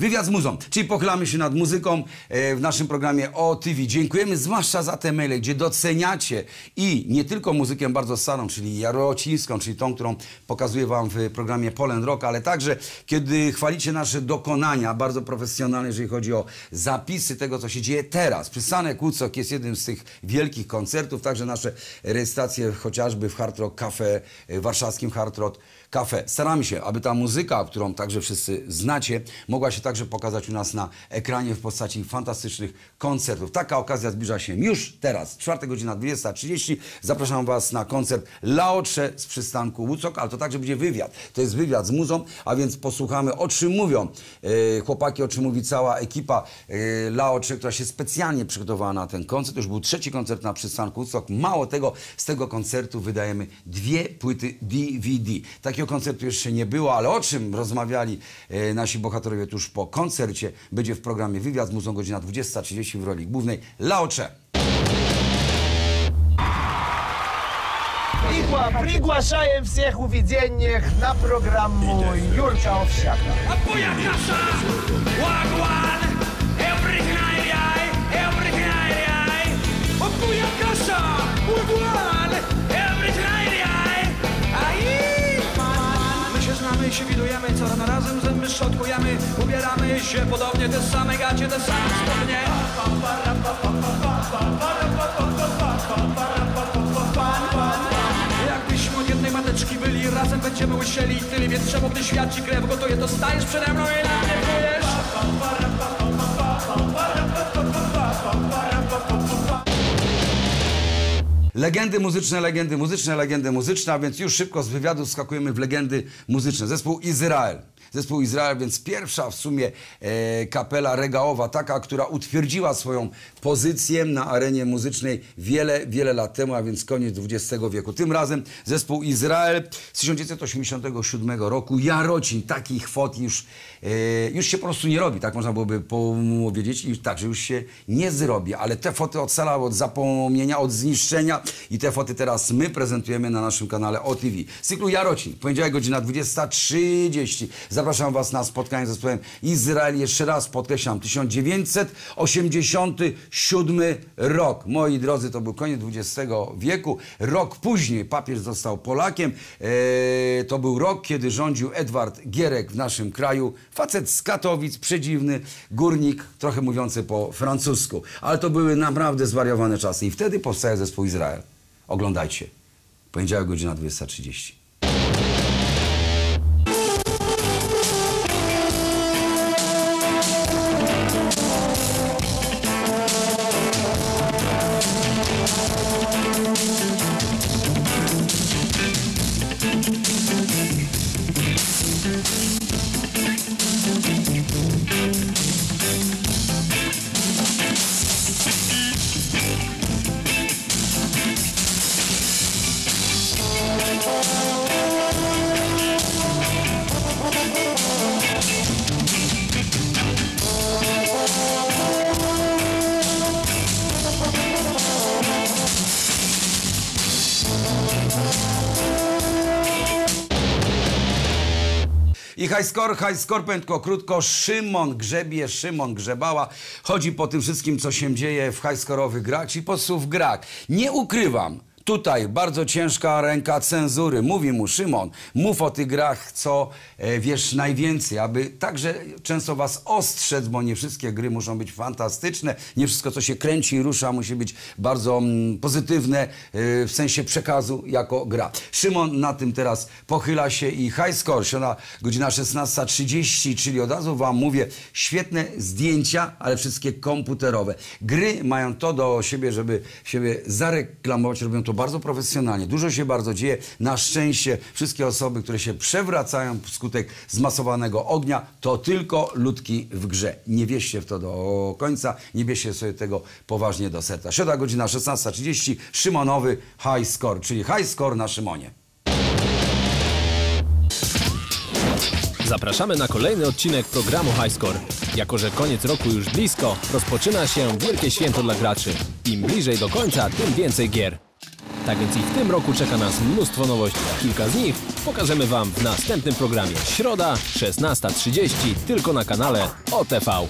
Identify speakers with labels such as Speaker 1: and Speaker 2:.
Speaker 1: Wywiad z muzą, czyli pochylamy się nad muzyką e, w naszym programie o TV. Dziękujemy zwłaszcza za te maile, gdzie doceniacie i nie tylko muzykę bardzo starą, czyli jarocińską, czyli tą, którą pokazuję wam w programie Polen Rock, ale także kiedy chwalicie nasze dokonania, bardzo profesjonalne, jeżeli chodzi o zapisy tego, co się dzieje teraz. Przystanek Woodstock jest jednym z tych wielkich koncertów, także nasze rejestracje chociażby w Hard Rock Cafe, e, warszawskim Hard Rock Cafe. Staramy się, aby ta muzyka, którą także wszyscy znacie, mogła się także pokazać u nas na ekranie w postaci fantastycznych koncertów. Taka okazja zbliża się już teraz, 4 godzina 20.30. Zapraszam Was na koncert Laocze z przystanku Woodstock, ale to także będzie wywiad. To jest wywiad z muzą, a więc posłuchamy o czym mówią e, chłopaki, o czym mówi cała ekipa e, Laocze, która się specjalnie przygotowała na ten koncert. To już był trzeci koncert na przystanku Woodstock. Mało tego, z tego koncertu wydajemy dwie płyty DVD Takiego koncertu jeszcze nie było, ale o czym rozmawiali e, nasi bohaterowie tuż po koncercie, będzie w programie Wywiad z muzą godzina 20.30 w roli głównej Laocze.
Speaker 2: Igła, пригłaszaję всех увиденных na programu Jurka Owsiaka.
Speaker 3: Apoya My się widujemy, co rano razem zęby szczotkujemy, ubieramy się podobnie, te same gacie, te same spodnie. Jakbyśmy od jednej mateczki byli, razem będziemy łysieli. Tyle, więc czemu gdy świat ci krew gotuje, to stajesz przede mną i na mnie
Speaker 1: Legendy muzyczne, legendy muzyczne, legendy muzyczne, a więc już szybko z wywiadu skakujemy w legendy muzyczne. Zespół Izrael. Zespół Izrael, więc pierwsza w sumie e, kapela regałowa, taka, która utwierdziła swoją pozycję na arenie muzycznej wiele, wiele lat temu, a więc koniec XX wieku. Tym razem zespół Izrael z 1987 roku, Jarocin, takich fot już, e, już się po prostu nie robi, tak można byłoby powiedzieć, i także już się nie zrobi, ale te foty ocalały od zapomnienia, od zniszczenia i te foty teraz my prezentujemy na naszym kanale OTV. Z cyklu Jarocin, poniedziałek godzina 20.30. Zapraszam Was na spotkanie z zespołem Izrael. Jeszcze raz podkreślam, 1987 rok. Moi drodzy, to był koniec XX wieku. Rok później papież został Polakiem. Eee, to był rok, kiedy rządził Edward Gierek w naszym kraju. Facet z Katowic, przedziwny górnik, trochę mówiący po francusku. Ale to były naprawdę zwariowane czasy. I wtedy powstaje zespół Izrael. Oglądajcie. Poniedziałek, godzina 20.30. I high score, high score, pętko, krótko. Szymon grzebie, Szymon grzebała. Chodzi po tym wszystkim, co się dzieje w high score'owych grach, czy po prostu w grach. Nie ukrywam, Tutaj bardzo ciężka ręka cenzury. Mówi mu Szymon, mów o tych grach, co e, wiesz najwięcej, aby także często was ostrzec, bo nie wszystkie gry muszą być fantastyczne, nie wszystko, co się kręci i rusza, musi być bardzo mm, pozytywne e, w sensie przekazu jako gra. Szymon na tym teraz pochyla się i high score, godzina 16.30, czyli od razu wam mówię, świetne zdjęcia, ale wszystkie komputerowe. Gry mają to do siebie, żeby siebie zareklamować, robią to bardzo profesjonalnie. Dużo się bardzo dzieje. Na szczęście wszystkie osoby, które się przewracają wskutek zmasowanego ognia, to tylko ludki w grze. Nie wieście w to do końca, nie bierzcie sobie tego poważnie do serca. Środa godzina 16.30, Szymonowy High Score, czyli High Score na Szymonie.
Speaker 4: Zapraszamy na kolejny odcinek programu Highscore. Jako, że koniec roku już blisko, rozpoczyna się wielkie święto dla graczy. Im bliżej do końca, tym więcej gier. Tak więc i w tym roku czeka nas mnóstwo nowości. Kilka z nich pokażemy Wam w następnym programie. Środa, 16.30, tylko na kanale OTV.